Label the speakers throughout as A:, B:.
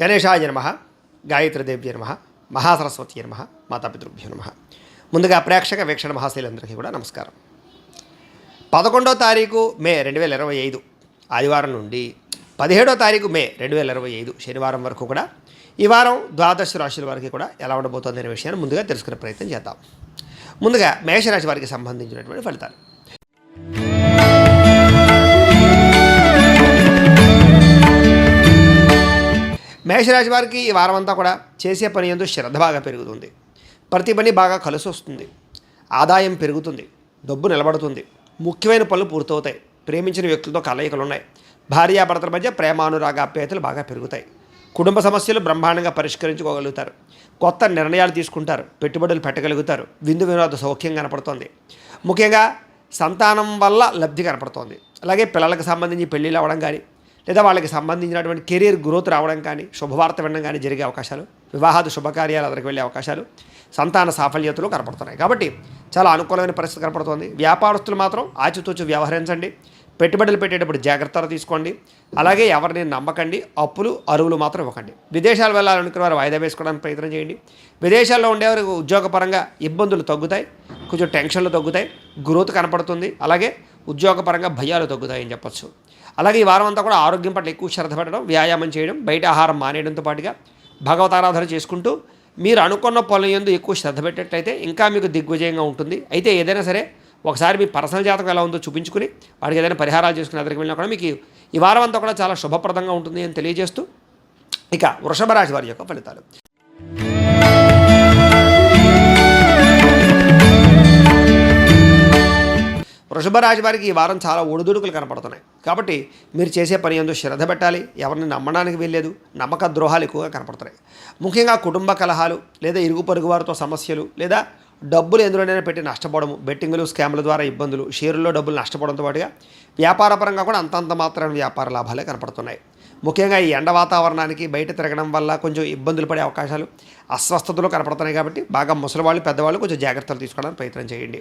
A: గణేశాయ నమ గాయత్రిదేవ్య నమ మహాసరస్వతి నమ మాతాపితృభ్యో నమ. ముందుగా ప్రేక్షక వీక్షణ మహాశైలందరికీ కూడా నమస్కారం. పదకొండో తారీఖు మే రెండు వేల ఇరవై ఐదు ఆదివారం నుండి పదిహేడో తారీఖు మే రెండు వేల ఇరవై ఐదు శనివారం వరకు కూడా ఈ వారం ద్వాదశ రాశుల వారికి కూడా ఎలా ఉండబోతోంది అనే విషయాన్ని ముందుగా తెలుసుకునే ప్రయత్నం చేద్దాం. ముందుగా మేషరాశి వారికి సంబంధించినటువంటి ఫలితాలు. మేషరాశి వారికి ఈ వారం అంతా కూడా చేసే పని ఎందు శ్రద్ధ బాగా పెరుగుతుంది. ప్రతి పని బాగా కలిసి వస్తుంది. ఆదాయం పెరుగుతుంది. డబ్బు నిలబడుతుంది. ముఖ్యమైన పనులు పూర్తవుతాయి. ప్రేమించిన వ్యక్తులతో కలయికలు ఉన్నాయి భార్యాభర్తల మధ్య ప్రేమానురాగ అప్యాయతలు బాగా పెరుగుతాయి. కుటుంబ సమస్యలు బ్రహ్మాండంగా పరిష్కరించుకోగలుగుతారు. కొత్త నిర్ణయాలు తీసుకుంటారు. పెట్టుబడులు పెట్టగలుగుతారు. విందు వినోద సౌఖ్యం కనపడుతోంది. ముఖ్యంగా సంతానం వల్ల లబ్ధి కనపడుతోంది. అలాగే పిల్లలకు సంబంధించి పెళ్ళిళ్ళు అవ్వడం కానీ లేదా వాళ్ళకి సంబంధించినటువంటి కెరీర్ గ్రోత్ రావడం కానీ శుభవార్త వినడం కానీ జరిగే అవకాశాలు వివాహాది శుభకార్యాలు అదరికి వెళ్ళే అవకాశాలు సంతాన సాఫల్యతలు కనపడుతున్నాయి. కాబట్టి చాలా అనుకూలమైన పరిస్థితి కనపడుతుంది. వ్యాపారస్తులు మాత్రం ఆచితూచి వ్యవహరించండి. పెట్టుబడులు పెట్టేటప్పుడు జాగ్రత్తలు తీసుకోండి. అలాగే ఎవరిని నమ్మకండి అప్పులు అరువులు మాత్రం ఇవ్వకండి. విదేశాలు వెళ్ళాలనుకున్న వారు వాయిదా వేసుకోవడానికి ప్రయత్నం చేయండి. విదేశాల్లో ఉండేవారు ఉద్యోగపరంగా ఇబ్బందులు తగ్గుతాయి. కొంచెం టెన్షన్లు తగ్గుతాయి. గ్రోత్ కనపడుతుంది. అలాగే ఉద్యోగపరంగా భయాలు తగ్గుతాయని చెప్పొచ్చు. అలాగే ఈ వారం అంతా కూడా ఆరోగ్యం పట్ల ఎక్కువ శ్రద్ధ పెట్టడం వ్యాయామం చేయడం బయట ఆహారం మానేయడంతో పాటుగా భగవతారాధన చేసుకుంటూ మీరు అనుకున్న పొలం ఎందు ఎక్కువ శ్రద్ధ పెట్టినట్లయితే ఇంకా మీకు దిగ్విజయంగా ఉంటుంది. అయితే ఏదైనా సరే ఒకసారి మీ పర్సనల్ జాతకం ఎలా ఉందో చూపించుకుని వాడికి ఏదైనా పరిహారాలు చేసుకుని అదరికి వెళ్ళినా కూడా మీకు ఈ వారం అంతా కూడా చాలా శుభప్రదంగా ఉంటుంది అని తెలియజేస్తూ ఇక వృషభ రాశి వారి యొక్క ఫలితాలు. వృషభ రాశి వారికి ఈ వారం చాలా ఒడిదుడుకులు కనపడుతున్నాయి. కాబట్టి మీరు చేసే పని ఎందుకు శ్రద్ధ పెట్టాలి. ఎవరిని నమ్మడానికి వెళ్ళలేదు నమ్మక ద్రోహాలు ఎక్కువగా కనపడుతున్నాయి ముఖ్యంగా కుటుంబ కలహాలు లేదా ఇరుగు పొరుగు వారితో సమస్యలు లేదా డబ్బులు ఎందులోనైనా పెట్టి నష్టపోవడము బెట్టింగులు స్కామ్ల ద్వారా ఇబ్బందులు షేరుల్లో డబ్బులు నష్టపోవడంతో పాటుగా వ్యాపారపరంగా కూడా అంతంత మాత్రమే వ్యాపార లాభాలే కనపడుతున్నాయి. ముఖ్యంగా ఈ ఎండ వాతావరణానికి బయట తిరగడం వల్ల కొంచెం ఇబ్బందులు పడే అవకాశాలు అస్వస్థతలు కనపడుతున్నాయి కాబట్టి బాగా ముసలివాళ్ళు పెద్దవాళ్ళు కొంచెం జాగ్రత్తలు తీసుకోవడానికి ప్రయత్నం చేయండి.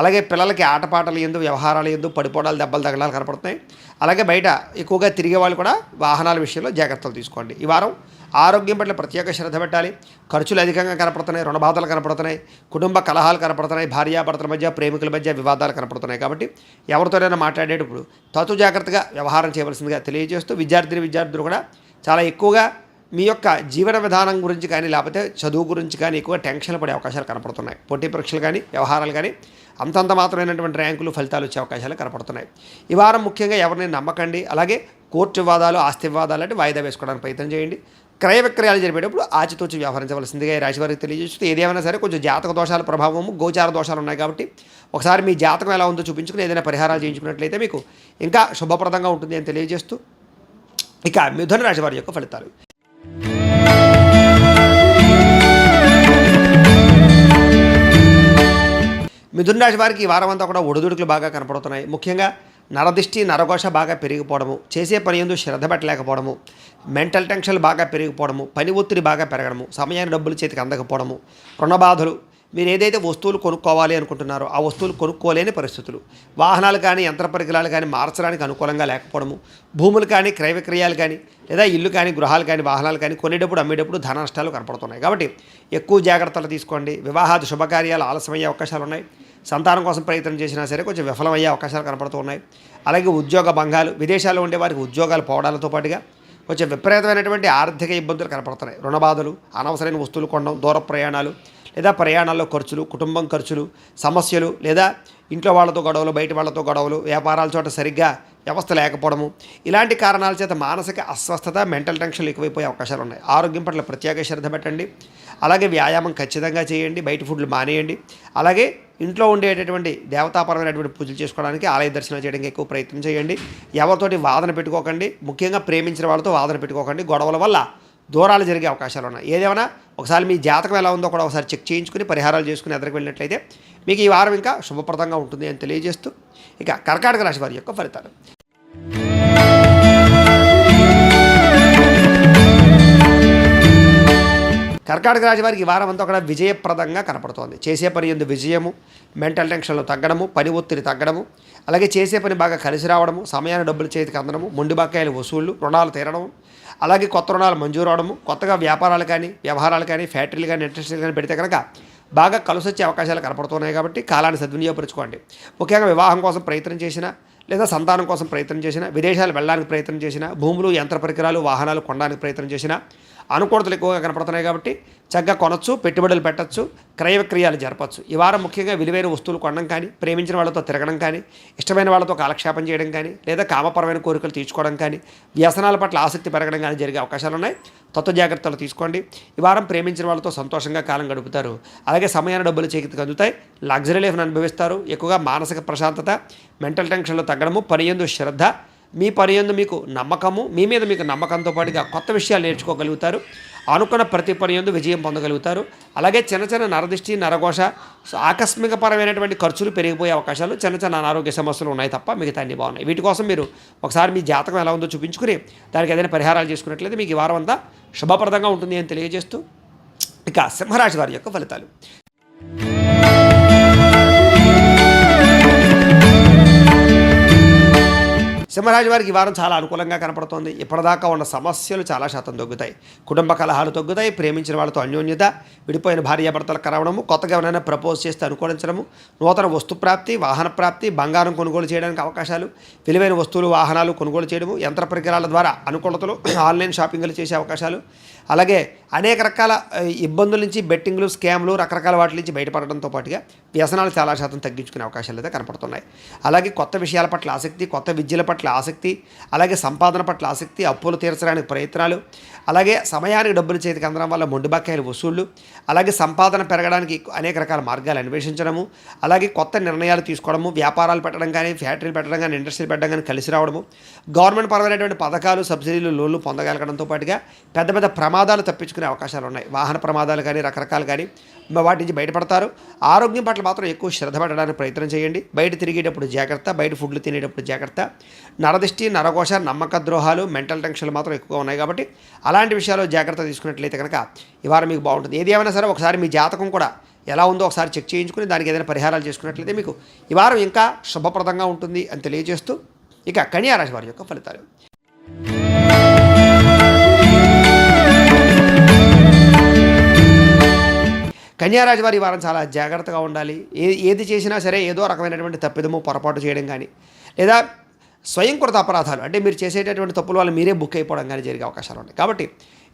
A: అలాగే పిల్లలకి ఆటపాటలు ఎందు వ్యవహారాలు ఎందు పడిపోవడాలు దెబ్బలు తగలాలు కనపడుతున్నాయి. అలాగే బయట ఎక్కువగా తిరిగే వాళ్ళు కూడా వాహనాల విషయంలో జాగ్రత్తలు తీసుకోండి. ఈ వారం ఆరోగ్యం పట్ల ప్రత్యేక శ్రద్ధ పెట్టాలి. ఖర్చులు అధికంగా కనపడుతున్నాయి రుణబాధలు కనపడుతున్నాయి కుటుంబ కలహాలు కనపడుతున్నాయి భార్యాభర్తల మధ్య ప్రేమికుల మధ్య వివాదాలు కనపడుతున్నాయి కాబట్టి ఎవరితోనైనా మాట్లాడేటప్పుడు తతు జాగ్రత్తగా వ్యవహారం చేయవలసిందిగా తెలియజేస్తూ విద్యార్థిని విద్యార్థులు కూడా చాలా ఎక్కువగా మీ యొక్క జీవన విధానం గురించి కానీ లేకపోతే చదువు గురించి కానీ ఎక్కువ టెన్షన్లు పడే అవకాశాలు కనపడుతున్నాయి. పోటీ పరీక్షలు కానీ వ్యవహారాలు కానీ అంతంత మాత్రమైనటువంటి ర్యాంకులు ఫలితాలు వచ్చే అవకాశాలు కనపడుతున్నాయి. ఈ వారం ముఖ్యంగా ఎవరిని నమ్మకండి. అలాగే కోర్టు వివాదాలు ఆస్తి వివాదాలు అంటే వాయిదా వేసుకోవడానికి ప్రయత్నం చేయండి. క్రయ విక్రయాలు జరిపేటప్పుడు ఆచితూచి వ్యవహరించవలసిందిగా ఈ రాశి వారికి తెలియజేస్తూ ఏదేమైనా సరే కొంచెం జాతక దోషాల ప్రభావము గోచార దోషాలు ఉన్నాయి కాబట్టి ఒకసారి మీ జాతకం ఎలా ఉందో చూపించుకుని ఏదైనా పరిహారాలు చేయించుకున్నట్లయితే మీకు ఇంకా శుభప్రదంగా ఉంటుంది అని తెలియజేస్తూ ఇక మిథున రాశి వారి యొక్క ఫలితాలు. మిథున రాశి వారికి ఈ వారం అంతా కూడా ఒడిదుడుకులు బాగా కనపడుతున్నాయి. ముఖ్యంగా నరదిష్టి నరఘోష బాగా పెరిగిపోవడము చేసే పని ఎందు శ్రద్ధ పెట్టలేకపోవడము మెంటల్ టెన్షన్ బాగా పెరిగిపోవడము పని ఒత్తిడి బాగా పెరగడము సమయాన్ని డబ్బులు చేతికి అందకపోవడము రుణబాధలు. మీరు ఏదైతే వస్తువులు కొనుక్కోవాలి అనుకుంటున్నారో ఆ వస్తువులు కొనుక్కోలేని పరిస్థితులు. వాహనాలు కానీ యంత్ర పరికరాలు కానీ మార్చడానికి అనుకూలంగా లేకపోవడము. భూములు కానీ క్రయ విక్రయాలు కానీ లేదా ఇల్లు కానీ గృహాలు కానీ వాహనాలు కానీ కొనేటప్పుడు అమ్మేటప్పుడు ధన నష్టాలు కనపడుతున్నాయి. కాబట్టి ఎక్కువ జాగ్రత్తలు తీసుకోండి. వివాహాది శుభకార్యాలు ఆలస్యమయ్యే అవకాశాలు ఉన్నాయి. సంతానం కోసం ప్రయత్నం చేసినా సరే కొంచెం విఫలమయ్యే అవకాశాలు కనపడుతూ ఉన్నాయి. అలాగే ఉద్యోగ భంగాలు విదేశాల్లో ఉండే వారికి ఉద్యోగాలు పోవడాలతో పాటుగా కొంచెం విపరీతమైనటువంటి ఆర్థిక ఇబ్బందులు కనపడుతున్నాయి. రుణబాధలు అనవసరమైన వస్తువులు కొనడం దూర ప్రయాణాలు లేదా ప్రయాణాల్లో ఖర్చులు కుటుంబం ఖర్చులు సమస్యలు లేదా ఇంట్లో వాళ్ళతో గొడవలు బయట వాళ్ళతో గొడవలు వ్యాపారాల చోట సరిగ్గా వ్యవస్థ లేకపోవడము. ఇలాంటి కారణాల చేత మానసిక అస్వస్థత మెంటల్ టెన్షన్లు ఎక్కువైపోయే అవకాశాలు ఉన్నాయి. ఆరోగ్యం పట్ల ప్రత్యేక శ్రద్ధ పెట్టండి. అలాగే వ్యాయామం ఖచ్చితంగా చేయండి. బయట ఫుడ్లు మానేయండి. అలాగే ఇంట్లో ఉండేటటువంటి దేవతాపరమైనటువంటి పూజలు చేసుకోవడానికి ఆలయ దర్శనం చేయడానికి ఎక్కువ ప్రయత్నం చేయండి. ఎవరితోటి వాదన పెట్టుకోకండి. ముఖ్యంగా ప్రేమించిన వాళ్ళతో వాదన పెట్టుకోకండి. గొడవల వల్ల దూరాలు జరిగే అవకాశాలు ఉన్నాయి. ఏదేమైనా ఒకసారి మీ జాతకం ఎలా ఉందో కూడా ఒకసారి చెక్ చేయించుకుని పరిహారాలు చేసుకుని ఎదురుకు వెళ్ళినట్లయితే మీకు ఈ వారం ఇంకా శుభప్రదంగా ఉంటుంది అని తెలియజేస్తూ ఇక కర్కాటక రాశి వారి యొక్క ఫలితాలు. కర్కాటక రాశి వారికి వారం అంతా కూడా విజయప్రదంగా కనపడుతోంది. చేసే పని ఎందు విజయము మెంటల్ టెన్షన్లు తగ్గడము పని ఒత్తిడి తగ్గడము అలాగే చేసే పని బాగా కలిసి రావడము సమయాన్ని డబ్బులు చేతికి అందడము మొండి బకాయిలు వసూళ్ళు రుణాలు తీరడము అలాగే కొత్త రుణాలు మంజూరు అవడము కొత్తగా వ్యాపారాలు కానీ వ్యవహారాలు కానీ ఫ్యాక్టరీలు కానీ ఇండస్ట్రీలు కానీ పెడితే కనుక బాగా కలిసొచ్చే అవకాశాలు కనపడుతున్నాయి కాబట్టి కాలాన్ని సద్వినియోగపరచుకోండి. ముఖ్యంగా వివాహం కోసం ప్రయత్నం చేసినా లేదా సంతానం కోసం ప్రయత్నం చేసినా విదేశాలు వెళ్ళడానికి ప్రయత్నం చేసినా భూములు యంత్ర పరికరాలు వాహనాలు కొనడానికి ప్రయత్నం చేసినా అనుకూలతలు ఎక్కువగా కనపడుతున్నాయి కాబట్టి చక్కగా కొనొచ్చు పెట్టుబడులు పెట్టచ్చు క్రయ విక్రయాలు జరపచ్చు. ఈ వారం ముఖ్యంగా విలువైన వస్తువులు కొనడం కానీ ప్రేమించిన వాళ్ళతో తిరగడం కానీ ఇష్టమైన వాళ్ళతో కాలక్షేపం చేయడం కానీ లేదా కామపరమైన కోరికలు తీర్చుకోవడం కానీ వ్యసనాల పట్ల ఆసక్తి పెరగడం కానీ జరిగే అవకాశాలు ఉన్నాయి. తత్వ జాగ్రత్తలు తీసుకోండి. ఈ వారం ప్రేమించిన వాళ్ళతో సంతోషంగా కాలం గడుపుతారు. అలాగే సమయాన్ని డబ్బులు చేతికి అందుతాయి. లగ్జరీ లైఫ్ను అనుభవిస్తారు. ఎక్కువగా మానసిక ప్రశాంతత మెంటల్ టెన్షన్లు తగ్గడము పని ఎందు శ్రద్ధ మీ పని ఎందు మీకు నమ్మకము మీ మీద మీకు నమ్మకంతో పాటుగా కొత్త విషయాలు నేర్చుకోగలుగుతారు. అనుకున్న ప్రతి పని ఎందు విజయం పొందగలుగుతారు. అలాగే చిన్న చిన్న నరదిష్టి నరఘోష ఆకస్మికపరమైనటువంటి ఖర్చులు పెరిగిపోయే అవకాశాలు చిన్న చిన్న అనారోగ్య సమస్యలు ఉన్నాయి తప్ప మిగతా అన్ని బాగున్నాయి. వీటి కోసం మీరు ఒకసారి మీ జాతకం ఎలా ఉందో చూపించుకుని దానికి ఏదైనా పరిహారాలు చేసుకున్నట్లయితే మీకు ఈ వారం అంతా శుభప్రదంగా ఉంటుంది అని తెలియజేస్తూ ఇక సింహరాశి వారి యొక్క ఫలితాలు. సింహరాజు వారికి ఈ వారం చాలా అనుకూలంగా కనపడుతోంది. ఇప్పటిదాకా ఉన్న సమస్యలు చాలా శాతం తగ్గుతాయి. కుటుంబ కలహాలు తగ్గుతాయి ప్రేమించిన వాళ్ళతో అన్యోన్యత విడిపోయిన భార్యాభర్తలు కలవడము కొత్తగా ఎవరైనా ప్రపోజ్ చేస్తే అనుకూలించడము నూతన వస్తు ప్రాప్తి వాహన ప్రాప్తి బంగారం కొనుగోలు చేయడానికి అవకాశాలు విలువైన వస్తువులు వాహనాలు కొనుగోలు చేయడము యంత్ర పరికరాల ద్వారా అనుకూలతలు ఆన్లైన్ షాపింగ్లు చేసే అవకాశాలు అలాగే అనేక రకాల ఇబ్బందుల నుంచి బెట్టింగ్లు స్కామ్లు రకరకాల వాటి నుంచి బయటపడడంతో పాటుగా వ్యసనాలు చాలా శాతం తగ్గించుకునే అవకాశాలు అయితే కనపడుతున్నాయి. అలాగే కొత్త విషయాల పట్ల ఆసక్తి కొత్త విద్యల పట్ల ఆసక్తి అలాగే సంపాదన పట్ల ఆసక్తి అప్పులు తీర్చడానికి ప్రయత్నాలు అలాగే సమయానికి డబ్బులు చేతికి అందడం వల్ల మొండిబకాయలు వసూళ్ళు అలాగే సంపాదన పెరగడానికి అనేక రకాల మార్గాలు అన్వేషించడము అలాగే కొత్త నిర్ణయాలు తీసుకోవడము వ్యాపారాలు పెట్టడం కానీ ఫ్యాక్టరీలు పెట్టడం కానీ ఇండస్ట్రీలు పెట్టడం కానీ కలిసి రావడము గవర్నమెంట్ పరమైనటువంటి పథకాలు సబ్సిడీలు లోన్లు పొందగలగడంతో పాటుగా పెద్ద పెద్ద ప్రమాదాలు తప్పించుకునే అవకాశాలు ఉన్నాయి. వాహన ప్రమాదాలు కానీ రకరకాలు కానీ వాటి నుంచి బయటపడతారు. ఆరోగ్యం పట్ల మాత్రం ఎక్కువ శ్రద్ధ పెట్టడానికి ప్రయత్నం చేయండి. బయట తిరిగేటప్పుడు జాగ్రత్త బయట ఫుడ్లు తినేటప్పుడు జాగ్రత్త. నరదిష్టి నరకోశ నమ్మక ద్రోహాలు మెంటల్ టెన్షన్లు మాత్రం ఎక్కువగా ఉన్నాయి కాబట్టి అలాంటి విషయాలు జాగ్రత్త తీసుకున్నట్లయితే కనుక ఈ వారం మీకు బాగుంటుంది. ఏది ఏమైనా సరే ఒకసారి మీ జాతకం కూడా ఎలా ఉందో ఒకసారి చెక్ చేయించుకుని దానికి ఏదైనా పరిహారాలు చేసుకున్నట్లయితే మీకు ఈ వారం ఇంకా శుభప్రదంగా ఉంటుంది అని తెలియజేస్తూ ఇక కన్యారాశి వారి యొక్క ఫలితాలు. కన్యారాజు వారి వారం చాలా జాగ్రత్తగా ఉండాలి. ఏ ఏది చేసినా సరే ఏదో రకమైనటువంటి తప్పిదము పొరపాటు చేయడం కానీ లేదా స్వయంకృత అపరాధాలు అంటే మీరు చేసేటటువంటి తప్పుల వల్ల మీరే బుక్ అయిపోవడం కానీ జరిగే అవకాశాలు ఉన్నాయి. కాబట్టి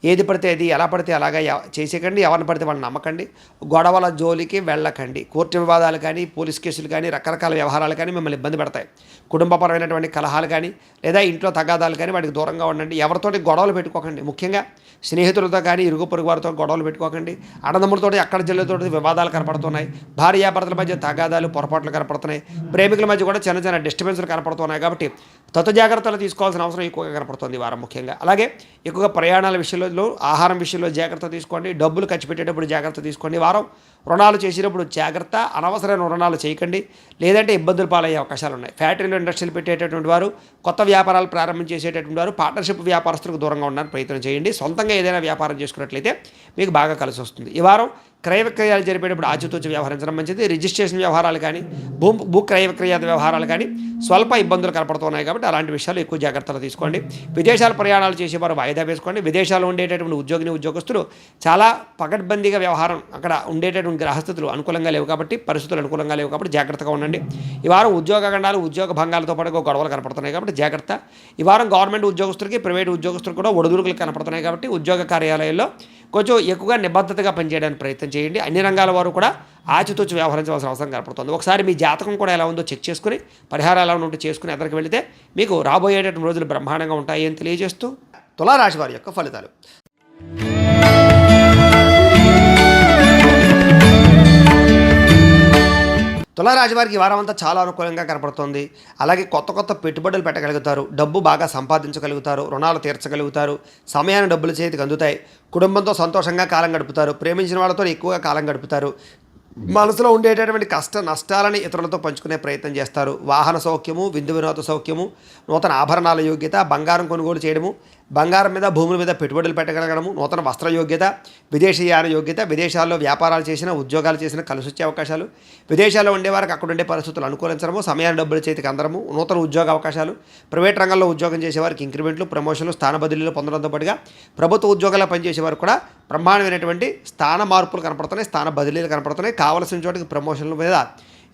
A: ఏది పడితే అది ఎలా పడితే అలాగా ఎవ- చేసేకండి ఎవరిని పడితే వాళ్ళని నమ్మకండి. గొడవల జోలికి వెళ్ళకండి. కోర్టు వివాదాలు కానీ పోలీస్ కేసులు కానీ రకరకాల వ్యవహారాలు కానీ మిమ్మల్ని ఇబ్బంది పెడతాయి. కుటుంబపరమైనటువంటి కలహాలు కానీ లేదా ఇంట్లో తగాదాలు కానీ వాటికి దూరంగా ఉండండి. ఎవరితోటి గొడవలు పెట్టుకోకండి. ముఖ్యంగా స్నేహితులతో కానీ ఇరుగు పొరుగు వారితో గొడవలు పెట్టుకోకండి. అడదమ్ములతో అక్కడ జిల్లాతో వివాదాలు కనపడుతున్నాయి. భార్యాభర్తల మధ్య తగాదాలు పొరపాట్లు కనపడుతున్నాయి. ప్రేమికుల మధ్య కూడా చిన్న చిన్న డిస్టర్బెన్స్లు కనపడుతున్నాయి. కాబట్టి తత్వ జాగ్రత్తలు తీసుకోవాల్సిన అవసరం ఎక్కువగా కనపడుతుంది వారం ముఖ్యంగా. అలాగే ఎక్కువగా ప్రయాణాల విషయంలో ఆహారం విషయంలో జాగ్రత్త తీసుకోండి. డబ్బులు ఖర్చు పెట్టేటప్పుడు జాగ్రత్త తీసుకోండి. వారం రుణాలు చేసేటప్పుడు జాగ్రత్త అనవసరమైన రుణాలు చేయకండి. లేదంటే ఇబ్బందులు పాలయ్యే అవకాశాలు ఉన్నాయి. ఫ్యాక్టరీలు ఇండస్ట్రీలు పెట్టేటటువంటి వారు కొత్త వ్యాపారాలు ప్రారంభం చేసేటటువంటి వారు పార్ట్నర్షిప్ వ్యాపారస్తులకు దూరంగా ఉండడానికి ప్రయత్నం చేయండి. సొంతంగా ఏదైనా వ్యాపారం చేసుకున్నట్లయితే మీకు బాగా కలిసి వస్తుంది. ఈ వారం క్రయ విక్రయాలు జరిపేటప్పుడు ఆచితూచి వ్యవహరించడం మంచిది. రిజిస్ట్రేషన్ వ్యవహారాలు కానీ భూ భూ క్రయ విక్రయాల వ్యవహారాలు కానీ స్వల్ప ఇబ్బందులు కనపడుతున్నాయి కాబట్టి అలాంటి విషయాలు ఎక్కువ జాగ్రత్తలు తీసుకోండి. విదేశాల ప్రయాణాలు చేసేవారు వాయిదా వేసుకోండి. విదేశాల్లో ఉండేటటువంటి ఉద్యోగిని ఉద్యోగస్తులు చాలా పకడ్బందీగా వ్యవహారం అక్కడ ఉండేటటువంటి గ్రహస్థితులు అనుకూలంగా లేవు కాబట్టి పరిస్థితులు అనుకూలంగా లేవు కాబట్టి జాగ్రత్తగా ఉండండి. ఈ వారం ఉద్యోగ గండాలు ఉద్యోగ భంగాలతో పాటు గొడవలు కనపడుతున్నాయి కాబట్టి జాగ్రత్త. ఈ వారం గవర్నమెంట్ ఉద్యోగస్తులకి ప్రైవేట్ ఉద్యోగస్తులు కూడా ఒడిదుడుకులు కనపడుతున్నాయి కాబట్టి ఉద్యోగ కార్యాలయాల్లో కొంచెం ఎక్కువగా నిబద్ధతగా పనిచేయడానికి ప్రయత్నం చేయండి. అన్ని రంగాల వారు కూడా ఆచితూచి వ్యవహరించవలసిన అవసరం కనపడుతుంది. ఒకసారి మీ జాతకం కూడా ఎలా ఉందో చెక్ చేసుకుని పరిహారాలు ఎలా ఉంటే చేసుకుని ఎదరికి వెళితే మీకు రాబోయేటటువంటి రోజులు బ్రహ్మాండంగా ఉంటాయి అని తెలియజేస్తూ తులారాశి వారి యొక్క ఫలితాలు. తులారాశి వారికి వారం అంతా చాలా అనుకూలంగా కనపడుతుంది. అలాగే కొత్త కొత్త పెట్టుబడులు పెట్టగలుగుతారు. డబ్బు బాగా సంపాదించగలుగుతారు. రుణాలు తీర్చగలుగుతారు. సమయాన్ని డబ్బులు చేతికి అందుతాయి. కుటుంబంతో సంతోషంగా కాలం గడుపుతారు. ప్రేమించిన వాళ్ళతో ఎక్కువగా కాలం గడుపుతారు. మనసులో ఉండేటటువంటి కష్ట నష్టాలని ఇతరులతో పంచుకునే ప్రయత్నం చేస్తారు. వాహన సౌఖ్యము విందు వినోద సౌఖ్యము నూతన ఆభరణాల యోగ్యత బంగారం కొనుగోలు చేయడము బంగారం మీద భూముల మీద పెట్టుబడులు పెట్టగలగడము నూతన వస్త్ర యోగ్యత విదేశీయాన యోగ్యత విదేశాల్లో వ్యాపారాలు చేసిన ఉద్యోగాలు చేసిన కలిసి వచ్చే అవకాశాలు. విదేశాల్లో ఉండేవారికి అక్కడ ఉండే పరిస్థితులు అనుకూలించడము సమయాన్ని డబ్బులు చేతికి అందరము నూతన ఉద్యోగ అవకాశాలు. ప్రైవేట్ రంగంలో ఉద్యోగం చేసేవారికి ఇంక్రిమెంట్లు ప్రమోషన్లు స్థాన బదిలీలు పొందడంతో పాటుగా ప్రభుత్వ ఉద్యోగాల్లో పనిచేసేవారు కూడా బ్రహ్మాండమైనటువంటి స్థాన మార్పులు కనపడుతున్నాయి స్థాన బదిలీలు కనపడుతున్నాయి. కావలసిన చోటికి ప్రమోషన్ల మీద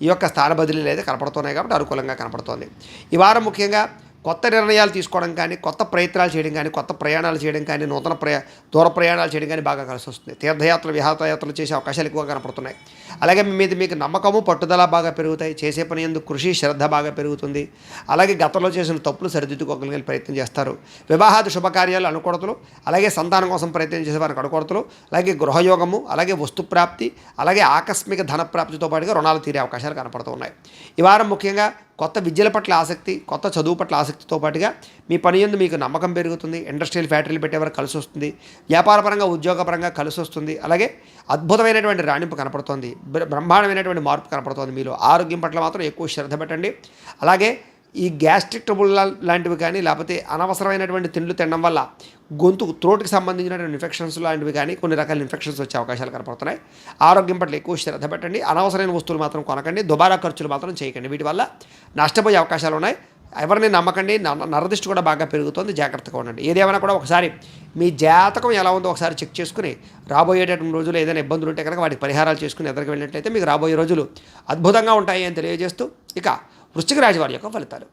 A: ఈ యొక్క స్థాన బదిలీలు అయితే కనపడుతున్నాయి కాబట్టి అనుకూలంగా కనపడుతోంది. ఈ వారం ముఖ్యంగా కొత్త నిర్ణయాలు తీసుకోవడం కానీ కొత్త ప్రయత్నాలు చేయడం కానీ కొత్త ప్రయాణాలు చేయడం కానీ నూతన ప్రయా దూర ప్రయాణాలు చేయడం కానీ బాగా కలిసి వస్తుంది తీర్థయాత్రలు విహారయాత్రలు చేసే అవకాశాలు ఎక్కువ కనపడుతున్నాయి. అలాగే మీ మీద మీకు నమ్మకము పట్టుదల బాగా పెరుగుతాయి. చేసే పని ఎందుకు కృషి శ్రద్ధ బాగా పెరుగుతుంది. అలాగే గతంలో చేసిన తప్పులు సరిదిద్దుకోగలిగే ప్రయత్నం చేస్తారు. వివాహాది శుభకార్యాలు అనుకూడతలు అలాగే సంతానం కోసం ప్రయత్నం చేసే వారికి అనుకూడతలు అలాగే గృహయోగము అలాగే వస్తు ప్రాప్తి అలాగే ఆకస్మిక ధన ప్రాప్తితో పాటుగా రుణాలు తీరే అవకాశాలు కనపడుతున్నాయి ఈ వారం ముఖ్యంగా కొత్త విద్యల పట్ల ఆసక్తి కొత్త చదువు పట్ల ఆసక్తితో పాటుగా మీ పని ఎందు మీకు నమ్మకం పెరుగుతుంది ఇండస్ట్రియల్ ఫ్యాక్టరీలు పెట్టేవారు కలిసి వస్తుంది వ్యాపారపరంగా ఉద్యోగపరంగా కలిసి వస్తుంది అలాగే అద్భుతమైనటువంటి రాణింపు కనపడుతోంది బ్ర- బ్రహ్మాండమైనటువంటి మార్పు కనపడుతోంది మీలో. ఆరోగ్యం పట్ల మాత్రం ఎక్కువ శ్రద్ధ పెట్టండి. అలాగే ఈ గ్యాస్ట్రిక్ ట్రబుల్ లాంటివి కానీ లేకపోతే అనవసరమైనటువంటి తిండ్లు తినడం వల్ల గొంతు త్రోట్కి సంబంధించినటువంటి ఇన్ఫెక్షన్స్ లాంటివి కానీ కొన్ని రకాల ఇన్ఫెక్షన్స్ వచ్చే అవకాశాలు కనపడుతున్నాయి. ఆరోగ్యం పట్ల ఎక్కువ శ్రద్ధ పెట్టండి. అనవసరమైన వస్తువులు మాత్రం కొనకండి. దుబారా ఖర్చులు మాత్రం చేయకండి వీటి వల్ల నష్టపోయే అవకాశాలు ఉన్నాయి. ఎవరిని నమ్మకండి. న- నరదిష్టి కూడా బాగా పెరుగుతుంది. జాగ్రత్తగా ఉండండి. ఏదేమైనా కూడా ఒకసారి మీ జాతకం ఎలా ఉందో ఒకసారి చెక్ చేసుకుని రాబోయేటటువంటి రోజులు ఏదైనా ఇబ్బందులు ఉంటే కనుక వాటికి పరిహారాలు చేసుకుని ఎదురుకు వెళ్ళినట్లయితే మీకు రాబోయే రోజులు అద్భుతంగా ఉంటాయి అని తెలియజేస్తూ ఇక వృశ్చిక రాశి వారి యొక్క ఫలితాలు.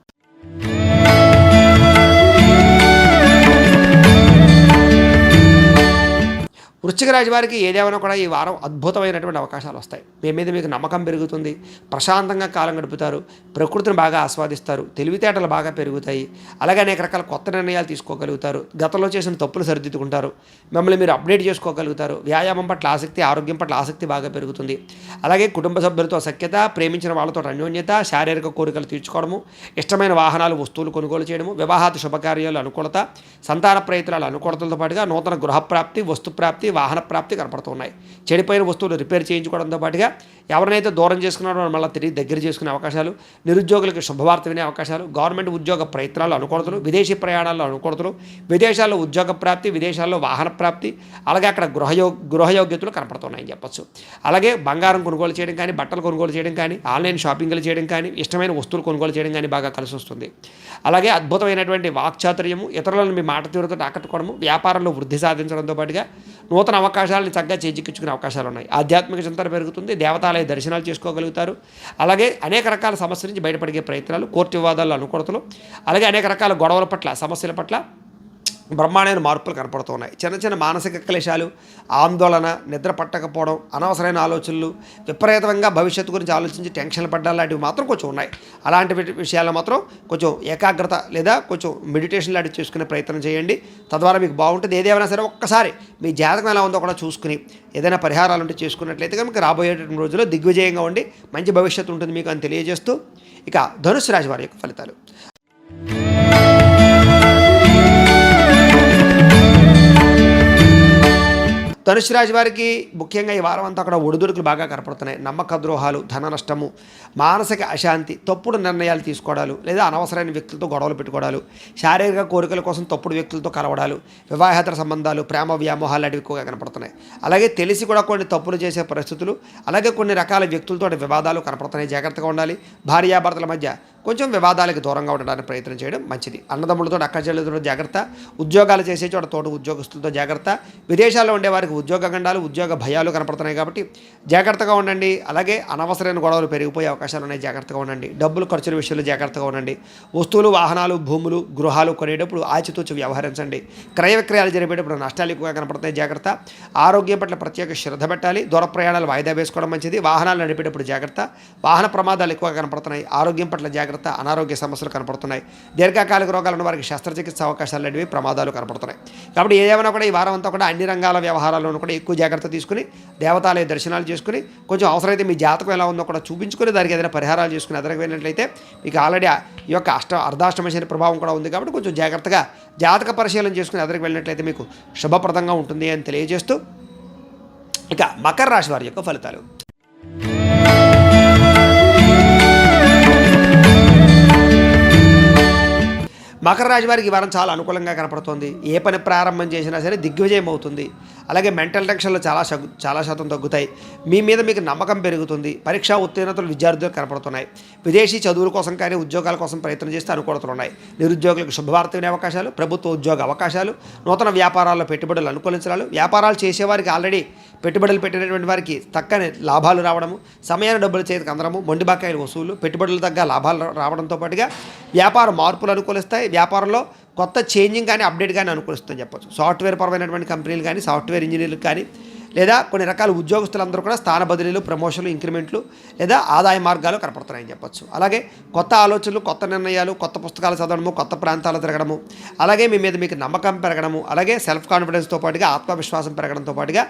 A: వృశ్చిక రాశి వారికి ఏదేమైనా కూడా ఈ వారం అద్భుతమైనటువంటి అవకాశాలు వస్తాయి. మీ మీద మీకు నమ్మకం పెరుగుతుంది. ప్రశాంతంగా కాలం గడుపుతారు. ప్రకృతిని బాగా ఆస్వాదిస్తారు. తెలివితేటలు బాగా పెరుగుతాయి. అలాగే అనేక రకాల కొత్త నిర్ణయాలు తీసుకోగలుగుతారు. గతంలో చేసిన తప్పులు సరిదిద్దుకుంటారు. మిమ్మల్ని మీరు అప్డేట్ చేసుకోగలుగుతారు. వ్యాయామం పట్ల ఆసక్తి ఆరోగ్యం పట్ల ఆసక్తి బాగా పెరుగుతుంది. అలాగే కుటుంబ సభ్యులతో సఖ్యత ప్రేమించిన వాళ్ళతో అన్యోన్యత శారీరక కోరికలు తీర్చుకోవడము ఇష్టమైన వాహనాలు వస్తువులు కొనుగోలు చేయడము వివాహాది శుభకార్యాలు అనుకూలత సంతాన ప్రయత్నాలు అనుకూలతలతో పాటుగా నూతన గృహప్రాప్తి వస్తుప్రాప్తి వాహన ప్రాప్తి కనపడుతున్నాయి. చెడిపోయిన వస్తువులు రిపేర్ చేయించుకోవడంతో పాటుగా ఎవరినైతే దూరం చేసుకున్నారో మళ్ళీ తిరిగి దగ్గర చేసుకునే అవకాశాలు నిరుద్యోగులకు శుభవార్త వినే అవకాశాలు గవర్నమెంట్ ఉద్యోగ ప్రయత్నాలు అనుకూడదు విదేశీ ప్రయాణాల్లో అనుకూడదు విదేశాల్లో ఉద్యోగ ప్రాప్తి విదేశాల్లో వాహన ప్రాప్తి అలాగే అక్కడ గృహయో గృహయోగ్యతలు కనపడుతున్నాయని చెప్పచ్చు. అలాగే బంగారం కొనుగోలు చేయడం కానీ బట్టలు కొనుగోలు చేయడం కానీ ఆన్లైన్ షాపింగ్లు చేయడం కానీ ఇష్టమైన వస్తువులు కొనుగోలు చేయడం కానీ బాగా కలిసి వస్తుంది. అలాగే అద్భుతమైనటువంటి వాక్చాతుర్యము ఇతరులను మీ మాట తీరుతో ఆకట్టుకోవడము వ్యాపారంలో వృద్ధి సాధించడంతో పాటుగా నూతన అవకాశాలను చక్కగా చేజిక్కించుకునే అవకాశాలు ఉన్నాయి. ఆధ్యాత్మిక చింతన పెరుగుతుంది దేవతాలయ దర్శనాలు చేసుకోగలుగుతారు. అలాగే అనేక రకాల సమస్యల నుంచి బయటపడే ప్రయత్నాలు కోర్టు వివాదాల్లో అనుకూడతలు అలాగే అనేక రకాల గొడవల పట్ల సమస్యల పట్ల బ్రహ్మాండమైన మార్పులు కనపడుతున్నాయి. చిన్న చిన్న మానసిక క్లేశాలు ఆందోళన నిద్ర పట్టకపోవడం అనవసరమైన ఆలోచనలు విపరీతంగా భవిష్యత్తు గురించి ఆలోచించి టెన్షన్లు పడ్డా లాంటివి మాత్రం కొంచెం ఉన్నాయి. అలాంటి విషయాల్లో మాత్రం కొంచెం ఏకాగ్రత లేదా కొంచెం మెడిటేషన్ లాంటివి చేసుకునే ప్రయత్నం చేయండి. తద్వారా మీకు బాగుంటుంది. ఏదేమైనా సరే ఒక్కసారి మీ జాతకం ఎలా ఉందో కూడా చూసుకుని ఏదైనా పరిహారాలు ఉంటే చేసుకున్నట్లయితే కనుక రాబోయేటువంటి రోజుల్లో దిగ్విజయంగా ఉండి మంచి భవిష్యత్తు ఉంటుంది మీకు అని తెలియజేస్తూ ఇక ధనుసు రాశి వారి యొక్క ఫలితాలు. ధనుసు రాశి వారికి ముఖ్యంగా ఈ వారం అంతా అక్కడ ఒడిదుడుకులు బాగా కనపడుతున్నాయి. నమ్మక ద్రోహాలు ధన నష్టము మానసిక అశాంతి తప్పుడు నిర్ణయాలు తీసుకోవడాలు లేదా అనవసరమైన వ్యక్తులతో గొడవలు పెట్టుకోవడాలు శారీరక కోరికల కోసం తప్పుడు వ్యక్తులతో కలవడాలు వివాహేతర సంబంధాలు ప్రేమ వ్యామోహాలు లాంటివి ఎక్కువగా కనపడుతున్నాయి. అలాగే తెలిసి కూడా కొన్ని తప్పులు చేసే పరిస్థితులు అలాగే కొన్ని రకాల వ్యక్తులతో వివాదాలు కనపడుతున్నాయి. జాగ్రత్తగా ఉండాలి. భార్యాభర్తల మధ్య కొంచెం వివాదాలకు దూరంగా ఉండడానికి ప్రయత్నం చేయడం మంచిది. అన్నదమ్ములతో అక్క చెల్లెలతో జాగ్రత్త ఉద్యోగాలు చేసే చోట తోటి ఉద్యోగస్తులతో జాగ్రత్త. విదేశాల్లో ఉండే వారికి ఉద్యోగ గండాలు ఉద్యోగ భయాలు కనపడుతున్నాయి కాబట్టి జాగ్రత్తగా ఉండండి. అలాగే అనవసరమైన గొడవలు పెరిగిపోయే అవకాశాలు ఉన్నాయి. జాగ్రత్తగా ఉండండి. డబ్బులు ఖర్చుల విషయంలో జాగ్రత్తగా ఉండండి. వస్తువులు వాహనాలు భూములు గృహాలు కొనేటప్పుడు ఆచితూచి వ్యవహరించండి. క్రయ విక్రయాలు జరిపేటప్పుడు నష్టాలు ఎక్కువగా కనపడుతున్నాయి. జాగ్రత్త. ఆరోగ్యం పట్ల ప్రత్యేక శ్రద్ధ పెట్టాలి. దూర ప్రయాణాలు వాయిదా వేసుకోవడం మంచిది. వాహనాలు నడిపేటప్పుడు జాగ్రత్త. వాహన ప్రమాదాలు ఎక్కువగా కనపడుతున్నాయి. ఆరోగ్యం పట్ల జాగ్రత్త అనారోగ్య సమస్యలు కనపడుతున్నాయి. దీర్ఘకాలిక రోగాలు ఉన్న వారికి శస్త్రచికిత్స అవకాశాలు అనేవి ప్రమాదాలు కనపడుతున్నాయి. కాబట్టి ఏదేమైనా కూడా ఈ వారం అంతా కూడా అన్ని రంగాల వ్యవహారాల్లోనూ కూడా ఎక్కువ జాగ్రత్త తీసుకుని దేవతాలయ దర్శనాలు చేసుకుని కొంచెం అవసరమైతే మీ జాతకం ఎలా ఉందో కూడా చూపించుకుని దానికి ఏదైనా పరిహారాలు చేసుకుని ఎదరకపోయినట్లయితే మీకు ఆల్రెడీ ఈ యొక్క అష్ట అర్ధాష్టమ శని ప్రభావం కూడా ఉంది కాబట్టి కొంచెం జాగ్రత్తగా జాతక పరిశీలన చేసుకుని ఎదరికి వెళ్ళినట్లయితే మీకు శుభప్రదంగా ఉంటుంది అని తెలియజేస్తూ ఇక మకర రాశి వారి యొక్క ఫలితాలు. మకర రాశి వారికి ఈ వారం చాలా అనుకూలంగా కనపడుతోంది. ఏ పని ప్రారంభం చేసినా సరే దిగ్విజయం అవుతుంది. అలాగే మెంటల్ టెన్షన్లు చాలా చాలా శాతం తగ్గుతాయి. మీ మీద మీకు నమ్మకం పెరుగుతుంది. పరీక్షా ఉత్తీర్ణతలు విద్యార్థులకు కనపడుతున్నాయి. విదేశీ చదువుల కోసం కానీ ఉద్యోగాల కోసం ప్రయత్నం చేస్తే అనుకూలతలు ఉన్నాయి. నిరుద్యోగులకు శుభవార్త వినే అవకాశాలు ప్రభుత్వ ఉద్యోగ అవకాశాలు నూతన వ్యాపారాల్లో పెట్టుబడులు అనుకూలించాలి వ్యాపారాలు చేసేవారికి ఆల్రెడీ పెట్టుబడులు పెట్టినటువంటి వారికి తక్కని లాభాలు రావడము సమయాన్ని డబ్బులు చేతికి అందడము మొండి బకాయిల వసూలు పెట్టుబడులు తగ్గ లాభాలు రావడంతో పాటుగా వ్యాపార మార్పులు అనుకూలిస్తాయి. వ్యాపారంలో కొత్త చేంజింగ్ కానీ అప్డేట్ కానీ అనుకూలిస్తుందని చెప్పొచ్చు. సాఫ్ట్వేర్ పరమైనటువంటి కంపెనీలు కానీ సాఫ్ట్వేర్ ఇంజనీర్లు కానీ లేదా కొన్ని రకాల ఉద్యోగస్తులందరూ కూడా స్థాన బదిలీలు ప్రమోషన్లు ఇంక్రిమెంట్లు లేదా ఆదాయ మార్గాలు కనపడుతున్నాయని చెప్పొచ్చు. అలాగే కొత్త ఆలోచనలు కొత్త నిర్ణయాలు కొత్త పుస్తకాలు చదవడము కొత్త ప్రాంతాలు తిరగడము అలాగే మీ మీద మీకు నమ్మకం పెరగడము అలాగే సెల్ఫ్ కాన్ఫిడెన్స్తో పాటుగా ఆత్మవిశ్వాసం పెరగడంతో పాటుగా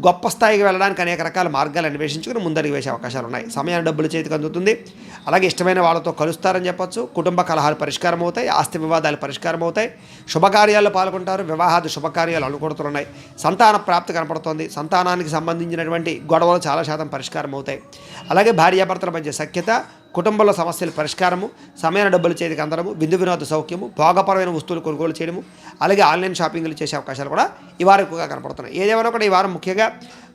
A: గొప్ప స్థాయికి వెళ్ళడానికి అనేక రకాల మార్గాలు అన్వేషించుకుని ముందరికి వేసే అవకాశాలు ఉన్నాయి. సమయాన్ని డబ్బులు చేతికి అందుతుంది. అలాగే ఇష్టమైన వాళ్ళతో కలుస్తారని చెప్పొచ్చు. కుటుంబ కలహాలు పరిష్కారం అవుతాయి. ఆస్తి వివాదాలు పరిష్కారం అవుతాయి. శుభకార్యాల్లో పాల్గొంటారు. వివాహాది శుభకార్యాలు అనుకూడుతున్నాయి సంతాన ప్రాప్తి కనపడుతోంది. సంతానానికి సంబంధించినటువంటి గొడవలు చాలా శాతం పరిష్కారం అవుతాయి. అలాగే భార్యాభర్తల మధ్య సఖ్యత కుటుంబంలో సమస్యల పరిష్కారము సమయాన్ని డబ్బులు చేతికి అందడము బిందు వినోద సౌఖ్యము భోగపరమైన వస్తువులు కొనుగోలు చేయడము అలాగే ఆన్లైన్ షాపింగ్లు చేసే అవకాశాలు కూడా ఈ వారం ఎక్కువగా కనపడుతున్నాయి. ఏదేమైనా కూడా ఈ వారం ముఖ్యంగా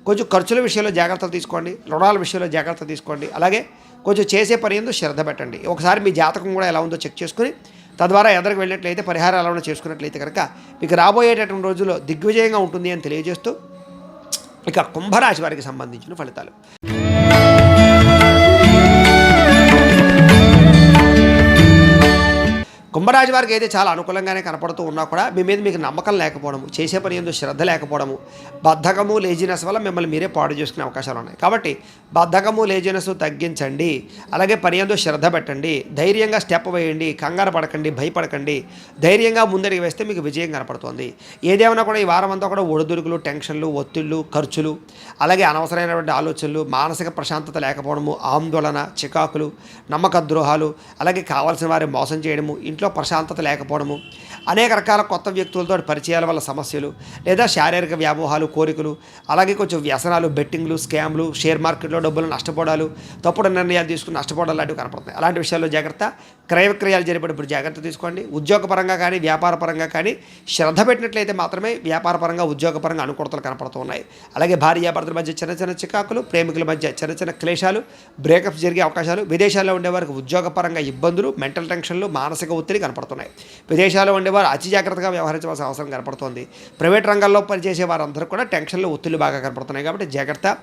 A: కొంచెం ఖర్చుల విషయంలో జాగ్రత్తలు తీసుకోండి రుణాల విషయంలో జాగ్రత్త తీసుకోండి అలాగే కొంచెం చేసే పని ఎందుకు శ్రద్ధ పెట్టండి. ఒకసారి మీ జాతకం కూడా ఎలా ఉందో చెక్ చేసుకుని తద్వారా ఎదరికి వెళ్ళినట్లయితే పరిహారాలు ఏమైనా చేసుకున్నట్లయితే కనుక మీకు రాబోయేటటువంటి రోజుల్లో దిగ్విజయంగా ఉంటుంది అని తెలియజేస్తూ ఇక కుంభరాశి వారికి సంబంధించిన ఫలితాలు. కుంభరాజు వారికి అయితే చాలా అనుకూలంగానే కనపడుతూ ఉన్నా కూడా మీ మీద మీకు నమ్మకం లేకపోవడము చేసే పని ఎందుకు శ్రద్ధ లేకపోవడము బద్ధకము లేజినెస్ వల్ల మిమ్మల్ని మీరే పాడు చేసుకునే అవకాశాలు ఉన్నాయి. కాబట్టి బద్ధకము లేజినెస్ తగ్గించండి అలాగే పని ఎందు శ్రద్ధ పెట్టండి ధైర్యంగా స్టెప్ వేయండి కంగారు పడకండి భయపడకండి ధైర్యంగా ముందరికి వేస్తే మీకు విజయం కనపడుతుంది. ఏదేమైనా కూడా ఈ వారం అంతా కూడా ఒడిదుడుకులు టెన్షన్లు ఒత్తిళ్ళు ఖర్చులు అలాగే అనవసరమైనటువంటి ఆలోచనలు మానసిక ప్రశాంతత లేకపోవడము ఆందోళన చికాకులు నమ్మక ద్రోహాలు అలాగే కావాల్సిన వారి మోసం చేయడము ఇంట్లో ప్రశాంతత లేకపోవడము అనేక రకాల కొత్త వ్యక్తులతో పరిచయాల వల్ల సమస్యలు లేదా శారీరక వ్యామోహాలు కోరికలు అలాగే కొంచెం వ్యసనాలు బెట్టింగ్లు స్కామ్లు షేర్ మార్కెట్లో డబ్బులు నష్టపోవడాలు తప్పుడు నిర్ణయాలు తీసుకుని నష్టపోవడాలు లాంటివి కనపడుతున్నాయి. అలాంటి విషయాల్లో జాగ్రత్త. క్రయ జరిపేటప్పుడు జాగ్రత్త తీసుకోండి. ఉద్యోగపరంగా కానీ వ్యాపార పరంగా కానీ శ్రద్ధ పెట్టినట్లయితే మాత్రమే వ్యాపారపరంగా ఉద్యోగపరంగా అనుకూలతలు కనపడుతూ ఉన్నాయి అలాగే భార్యాభర్తల మధ్య చిన్న చిన్న చికాకులు ప్రేమికుల మధ్య చిన్న చిన్న క్లేశాలు బ్రేకప్స్ జరిగే అవకాశాలు విదేశాల్లో ఉండే వారికి ఉద్యోగపరంగా ఇబ్బందులు మెంటల్ టెన్షన్లు మానసిక ఒత్తిడి కనపడుతున్నాయి. విదేశాల్లో ఉండేవారు అతి జాగ్రత్తగా వ్యవహరించవలసిన అవసరం కనపడుతోంది. ప్రైవేట్ రంగాల్లో పనిచేసే వారందరూ కూడా టెన్షన్లు ఒత్తిళ్ళు బాగా కనపడుతున్నాయి కాబట్టి జాగ్రత్త.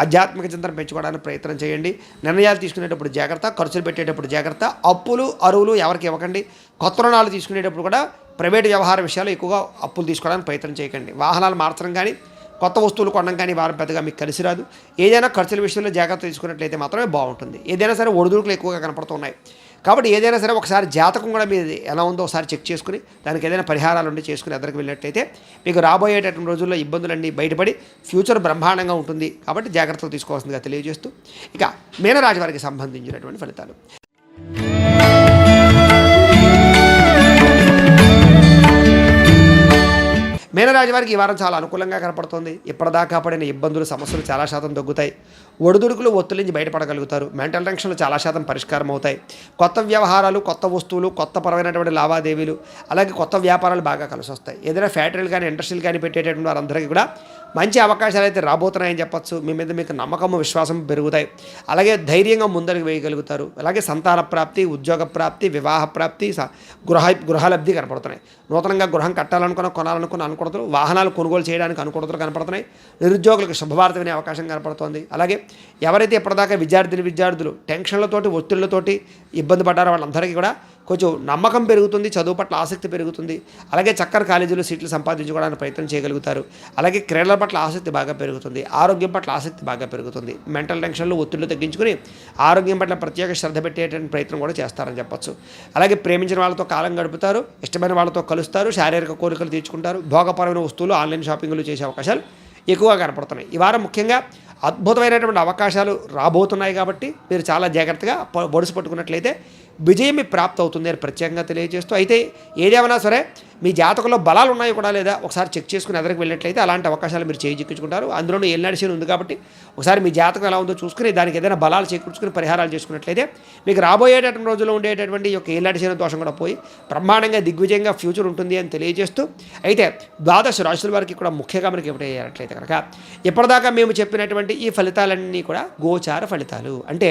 A: ఆధ్యాత్మిక చింతన పెంచుకోవడానికి ప్రయత్నం చేయండి. నిర్ణయాలు తీసుకునేటప్పుడు జాగ్రత్త ఖర్చులు పెట్టేటప్పుడు జాగ్రత్త అప్పులు అరువులు ఎవరికి ఇవ్వకండి. కొత్త రుణాలు తీసుకునేటప్పుడు కూడా ప్రైవేట్ వ్యవహార విషయాలు ఎక్కువగా అప్పులు తీసుకోవడానికి ప్రయత్నం చేయకండి. వాహనాలు మార్చడం కానీ కొత్త వస్తువులు కొనడం కానీ వారం పెద్దగా మీకు కలిసి రాదు. ఏదైనా ఖర్చుల విషయంలో జాగ్రత్త తీసుకున్నట్లయితే మాత్రమే బాగుంటుంది. ఏదైనా సరే ఒడిదుడుకులు ఎక్కువగా కనపడుతున్నాయి. కాబట్టి ఏదైనా సరే ఒకసారి జాతకం కూడా మీది ఎలా ఉందో ఒకసారి చెక్ చేసుకుని దానికి ఏదైనా పరిహారాలు ఉండి చేసుకుని ఎదరికి వెళ్ళినట్టయితే మీకు రాబోయేటటువంటి రోజుల్లో ఇబ్బందులన్నీ బయటపడి ఫ్యూచర్ బ్రహ్మాండంగా ఉంటుంది కాబట్టి జాగ్రత్తలు తీసుకోవాల్సిందిగా తెలియజేస్తూ ఇక మీనరాశి వారికి సంబంధించినటువంటి ఫలితాలు. మీనరాశి వారికి ఈ వారం చాలా అనుకూలంగా కనపడుతుంది. ఇప్పటిదాకా పడిన ఇబ్బందులు సమస్యలు చాలా శాతం తగ్గుతాయి. ఒడిదుడుకులు ఒత్తిడి నుంచి బయటపడగలుగుతారు. మెంటల్ టెన్షన్లు చాలా శాతం పరిష్కారం అవుతాయి. కొత్త వ్యవహారాలు కొత్త వస్తువులు కొత్త పరమైనటువంటి లావాదేవీలు అలాగే కొత్త వ్యాపారాలు బాగా కలిసి వస్తాయి ఏదైనా ఫ్యాక్టరీలు కానీ ఇండస్ట్రీలు కానీ పెట్టేటటువంటి వారందరికీ కూడా మంచి అవకాశాలు అయితే రాబోతున్నాయని చెప్పొచ్చు. మీ మీద మీకు నమ్మకము విశ్వాసం పెరుగుతాయి. అలాగే ధైర్యంగా ముందరికి వేయగలుగుతారు. అలాగే సంతాన ప్రాప్తి ఉద్యోగ ప్రాప్తి వివాహ ప్రాప్తి గృహ గృహలబ్ధి కనపడుతున్నాయి. నూతనంగా గృహం కట్టాలనుకున్న కొనాలనుకున్న అనుకూడతలు వాహనాలు కొనుగోలు చేయడానికి అనుకూడతలు కనపడుతున్నాయి. నిరుద్యోగులకు శుభవార్త వినే అవకాశం కనపడుతోంది. అలాగే ఎవరైతే ఇప్పటిదాకా విద్యార్థులు విద్యార్థులు టెన్షన్లతోటి ఒత్తిళ్ళతోటి ఇబ్బంది పడ్డారో వాళ్ళందరికీ కూడా కొంచెం నమ్మకం పెరుగుతుంది చదువు పట్ల ఆసక్తి పెరుగుతుంది. అలాగే చక్కని కాలేజీలో సీట్లు సంపాదించుకోవడానికి ప్రయత్నం చేయగలుగుతారు. అలాగే క్రీడల పట్ల ఆసక్తి బాగా పెరుగుతుంది ఆరోగ్యం పట్ల ఆసక్తి బాగా పెరుగుతుంది. మెంటల్ టెన్షన్లు ఒత్తిళ్ళు తగ్గించుకుని ఆరోగ్యం పట్ల ప్రత్యేక శ్రద్ధ పెట్టేటువంటి ప్రయత్నం కూడా చేస్తారని చెప్పొచ్చు. అలాగే ప్రేమించిన వాళ్ళతో కాలం గడుపుతారు ఇష్టమైన వాళ్ళతో కలుస్తారు శారీరక కోరికలు తీర్చుకుంటారు భోగపరమైన వస్తువులు ఆన్లైన్ షాపింగ్లు చేసే అవకాశాలు ఎక్కువగా కనపడుతున్నాయి. ఈ వారం ముఖ్యంగా అద్భుతమైనటువంటి అవకాశాలు రాబోతున్నాయి కాబట్టి మీరు చాలా జాగ్రత్తగా బొడుసు పట్టుకున్నట్లయితే విజయం మీ అవుతుంది అని ప్రత్యేకంగా తెలియజేస్తూ అయితే ఏదేమైనా సరే మీ జాతకంలో బలాలు ఉన్నాయో కూడా లేదా ఒకసారి చెక్ చేసుకుని ఎదరికి వెళ్ళినట్లయితే అలాంటి అవకాశాలు మీరు చేజిక్కించుకుంటారు. అందులోనూ ఏళ్ళనాడు శని ఉంది కాబట్టి ఒకసారి మీ జాతకం ఎలా ఉందో చూసుకుని దానికి ఏదైనా బలాలు చేకూర్చుకుని పరిహారాలు చేసుకున్నట్లయితే మీకు రాబోయేటటువంటి రోజుల్లో ఉండేటటువంటి యొక్క ఏళ్ళనాడు దోషం కూడా పోయి బ్రహ్మాండంగా దిగ్విజయంగా ఫ్యూచర్ ఉంటుంది అని తెలియజేస్తూ అయితే ద్వాదశ రాశుల వారికి కూడా ముఖ్యంగా మనకి ఏమిటయ్యేటట్లయితే కనుక ఇప్పటిదాకా మేము చెప్పినటువంటి ఈ ఫలితాలన్నీ కూడా గోచార ఫలితాలు. అంటే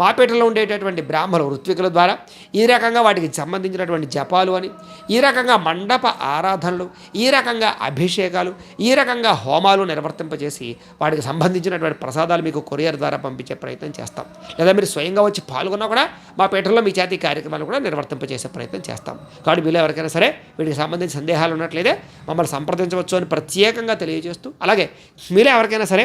A: మాపేటలో ఉండేటటువంటి బ్రాహ్మణ ఋత్వికుల ద్వారా ఈ రకంగా వాటికి సంబంధించినటువంటి జపాలు అని ఈ రకంగా మండప ఆరాధనలు ఈ రకంగా అభిషేకాలు ఈ రకంగా హోమాలు నిర్వర్తింపజేసి వాటికి సంబంధించినటువంటి ప్రసాదాలు మీకు కొరియర్ ద్వారా పంపించే ప్రయత్నం చేస్తాం. లేదా మీరు స్వయంగా వచ్చి పాల్గొన్నా కూడా మా పేటలో మీ చేతి కార్యక్రమాలు కూడా నిర్వర్తింపజేసే ప్రయత్నం చేస్తాం. కాబట్టి మీలో ఎవరికైనా సరే వీటికి సంబంధించిన సందేహాలు ఉన్నట్లయితే మమ్మల్ని సంప్రదించవచ్చు అని ప్రత్యేకంగా తెలియజేస్తూ అలాగే మీలో ఎవరికైనా సరే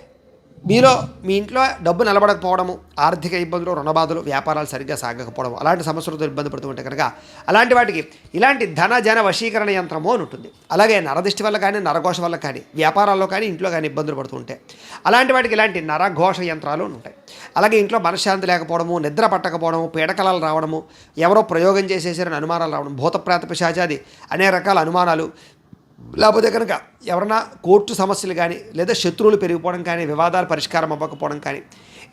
A: మీలో మీ ఇంట్లో డబ్బు నిలబడకపోవడము ఆర్థిక ఇబ్బందులు రుణబాధలు వ్యాపారాలు సరిగ్గా సాగకపోవడం అలాంటి సమస్యలతో ఇబ్బంది పడుతూ ఉంటే కనుక అలాంటి వాటికి ఇలాంటి ధన జన వశీకరణ యంత్రము అని ఉంటుంది. అలాగే నరదిష్టి వల్ల కానీ నరఘోష వల్ల కానీ వ్యాపారాల్లో కానీ ఇంట్లో కానీ ఇబ్బందులు పడుతూ ఉంటాయి అలాంటి వాటికి ఇలాంటి నరఘోష యంత్రాలు ఉంటాయి. అలాగే ఇంట్లో మనశ్శాంతి లేకపోవడము నిద్ర పట్టకపోవడము పీడకలలు రావడము ఎవరో ప్రయోగం చేసేసారని అనుమానాలు రావడం భూతప్రాత పిశాచాది అనేక రకాల అనుమానాలు లేకపోతే కనుక ఎవరన్నా కోర్టు సమస్యలు కానీ లేదా శత్రువులు పెరిగిపోవడం కానీ వివాదాలు పరిష్కారం అవ్వకపోవడం కానీ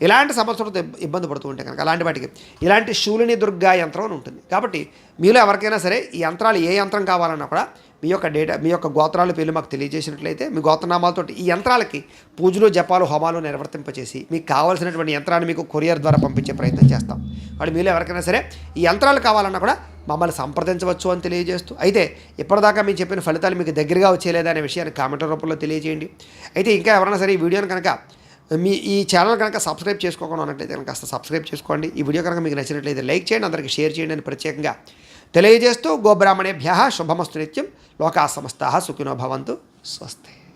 A: ఇలాంటి సమస్యలతో ఇబ్బంది పడుతూ ఉంటాయి కనుక అలాంటి వాటికి ఇలాంటి శూలిని దుర్గా యంత్రం అని ఉంటుంది. కాబట్టి మీలో ఎవరికైనా సరే ఈ యంత్రాలు ఏ యంత్రం కావాలన్నా కూడా మీ యొక్క డేటా మీ యొక్క గోత్రాల పేర్లు మాకు తెలియజేసినట్లయితే మీ గోత్రనామాలతో ఈ యంత్రాలకి పూజలు జపాలు హోమాలు నిర్వర్తింపచేసి మీకు కావాల్సినటువంటి యంత్రాన్ని మీకు కొరియర్ ద్వారా పంపించే ప్రయత్నం చేస్తాం. వాడు మీలో ఎవరికైనా సరే ఈ యంత్రాలు కావాలన్నా కూడా మమ్మల్ని సంప్రదించవచ్చు అని తెలియజేస్తూ అయితే ఇప్పటిదాకా మేము చెప్పిన ఫలితాలు మీకు దగ్గరగా వచ్చేలేదా అనే విషయాన్ని కామెంట్ రూపంలో తెలియజేయండి. అయితే ఇంకా ఎవరైనా సరే ఈ వీడియోని కనుక మీ ఈ ఛానల్ కనుక సబ్స్క్రైబ్ చేసుకోకుండా ఉన్నట్లయితే కనుక కాస్త సబ్స్క్రైబ్ చేసుకోండి. ఈ వీడియో కనుక మీకు నచ్చినట్లయితే లైక్ చేయండి అందరికీ షేర్ చేయండి అని ప్రత్యేకంగా తెలియజేస్తూ గోబ్రాహ్మణేభ్య శుభమస్తు నిత్యం లోకా సమస్త సుఖినో భవంతు. స్వస్తి.